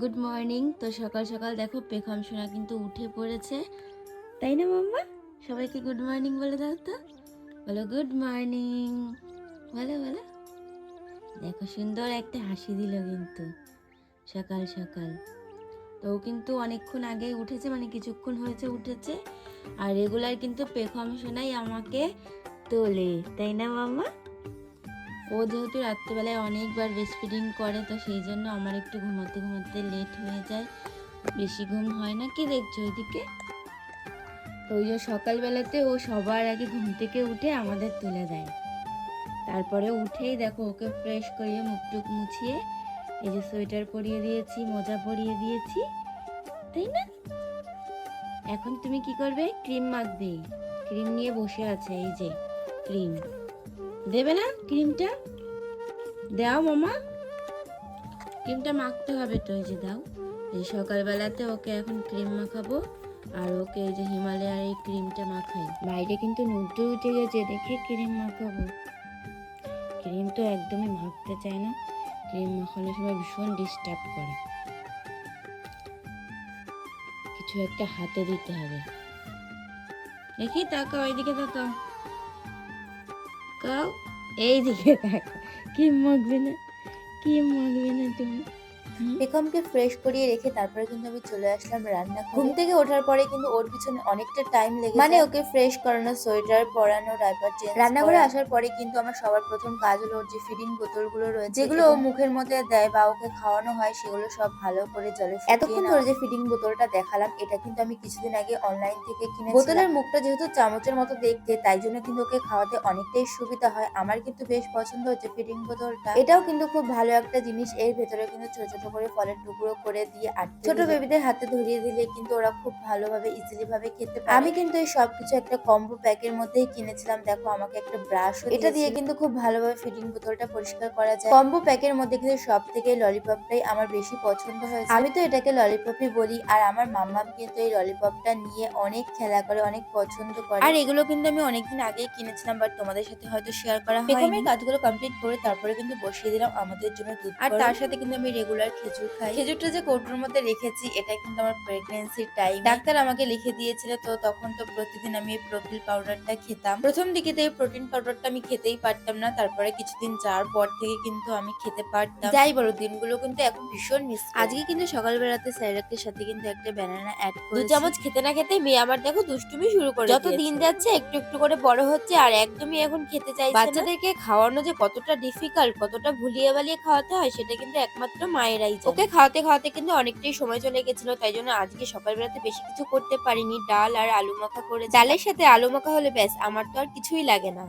Good morning তো সকাল সকাল দেখো পেখম সোনা কিন্তু উঠে পড়েছে। তাই না মাম্মা? সবাইকে গুড মর্নিং বলে দাও তো। বলো গুড মর্নিং বলো বলো। দেখো সুন্দর একটা হাসি দিল কিন্তু সকাল সকাল। তো কিন্তু অনেকক্ষণ আগেই উঠেছে মানে কিছুক্ষণ হয়েছে উঠেছে। আর রেগুলার কিন্তু পেখম সোনাই আমাকে তোলে তাই না মাম্মা? ও যেহেতু রাত্রেবেলায় অনেকবার ব্রেস্ট ফিডিং করে, তো সেই জন্য আমার একটু ঘুমাতে ঘুমাতে লেট হয়ে যায়। বেশি ঘুম হয় না। কি দেখছ ওইদিকে? তো ওই যে সকালবেলাতে ও সবার আগে ঘুম থেকে উঠে আমাদের তুলে দেয়। তারপরে উঠেই দেখো ওকে ফ্রেশ করিয়ে মুখ টুক মুছিয়ে এই যে সোয়েটার পরিয়ে দিয়েছি, মোজা পরিয়ে দিয়েছি। তাই না? এখন তুমি কি করবে? ক্রিম মাখবে। ক্রিম নিয়ে বসে আছে এই যে ক্রিম দেবে না ক্রিমটা? দাও মামা। ক্রিমটা মাখতে হবে তো, এই যে দাও। এই সকালবেলাতে ওকে এখন ক্রিম মাখাবো, আর ওকে এই যে হিমালয়ার এই ক্রিমটা মাখাই। বাইরে কিন্তু নূর উঠে গেছে, দেখে ক্রিম মাখাবো। ক্রিম তো একদমই মাখতে চায় না। ক্রিম মাখানোর সময় ভীষণ ডিস্টার্ব করে। কিছু একটা হাতে দিতে হবে। দেখি তাকাও এইদিকে তাকাও কাও এই দিকে তাকাও কি মগবে না কি মগবে না তুমি? হুম? বেকমকে ফ্রেশ করিয়ে রেখে তারপরে কিন্তু আমি চলে আসলাম রান্না ঘুম থেকে ওঠার পরে কিন্তু ওর পিছনে অনেকটা টাইম লেগে মানে ওকে ফ্রেশ করানো সোয়েটার পরানো ডাইপার চেঞ্জ রান্নাঘরে আসার পরে কিন্তু আমার সবার প্রথম কাজ হলো ওর যে ফিডিং বোতলগুলো রয়েছে যেগুলো ও মুখের মধ্যে দেয় বা ওকে খাওয়ানো হয় সেগুলো সব ভালো করে জলে এতক্ষণ ধরে যে ফিডিং বোতলটা দেখালাম এটা কিন্তু আমি কিছুদিন আগে অনলাইন থেকে কিনে বোতলের মুখটা যেহেতু চামচের মতো দেখতে তাই জন্য কিন্তু ওকে খাওয়াতে অনেকটাই সুবিধা হয়। আমার কিন্তু বেশ পছন্দ হচ্ছে ফিডিং বোতলটা। এটাও কিন্তু খুব ভালো একটা জিনিস এর ভেতরে কিন্তু ছোট ছোট করে ফলের টুকরো করে দিয়ে আর ছোট বেবিদের হাতে ধরিয়ে দিলে কিন্তু ওরা খুব ভালোভাবে ইজিলি ভাবে খেতে পারে। আমি কিন্তু এই সবকিছু একটা কম্বো প্যাকের মধ্যেই কিনেছিলাম। দেখো আমাকে একটা ব্রাশ এটা দিয়ে কিন্তু খুব ভালোভাবে ফিডিং বোতলটা পরিষ্কার করা যায়। কম্বো প্যাকের মধ্যে কিন্তু সব থেকে ললিপপটাই আমার বেশি পছন্দ হয়েছে। আমি তো এটাকে ললিপপই বলি আর আমার মাম্মাম কিন্তু এই ললিপপটা নিয়ে অনেক খেলা করে অনেক পছন্দ করে। আর এগুলো কিন্তু আমি অনেকদিন আগেই কিনেছিলাম বাট তোমাদের সাথে হয়তো শেয়ার করা হয় কাজগুলো কমপ্লিট করে তারপরে কিন্তু বসিয়ে দিলাম আমাদের জন্য দুধ আর তার সাথে কিন্তু আমি রেগুলার খেজুর খাই। খেজুরটা যে কৌটোর মধ্যে রেখেছি এটা কিন্তু আমার প্রেগনেন্সির টাইম ডাক্তার আমাকে লিখে দিয়েছিল তো তখন তো প্রতিদিন আমি এই প্রোটিন পাউডারটা খেতাম। প্রথম দিকে তো এই প্রোটিন পাউডারটা আমি খেতেই পারতাম না তারপরে কিছুদিন যাওয়ার পর থেকে কিন্তু আমি খেতে পারতাম। যাই বলো দিনগুলো কিন্তু এখন ভীষণ মিস আজকে কিন্তু সকালবেলাতে সাথে কিন্তু একটা ব্যানানা অ্যাড করে দু চামচ খেতে না খেতে মেয়ে আমার দেখো দুষ্টুমি শুরু করে যত দিন যাচ্ছে একটু একটু করে বড় হচ্ছে আর একদমই এখন খেতে চাইছে না। বাচ্চাদেরকে খাওয়ানো যে কতটা ডিফিকাল্ট কতটা ভুলিয়ে বালিয়ে খাওয়াতে হয় সেটা কিন্তু একমাত্র মায়েরাই ওকে খাওয়াতে খাওয়াতে কিন্তু অনেকটাই সময় চলে গেছিল তাই জন্য আজকে সকালবেলাতে বেশি কিছু করতে পারিনি। ডাল আর আলু মাখা করে ডালের সাথে আলু মাখা হলে ব্যাস আমার তো আর কিছুই লাগে না।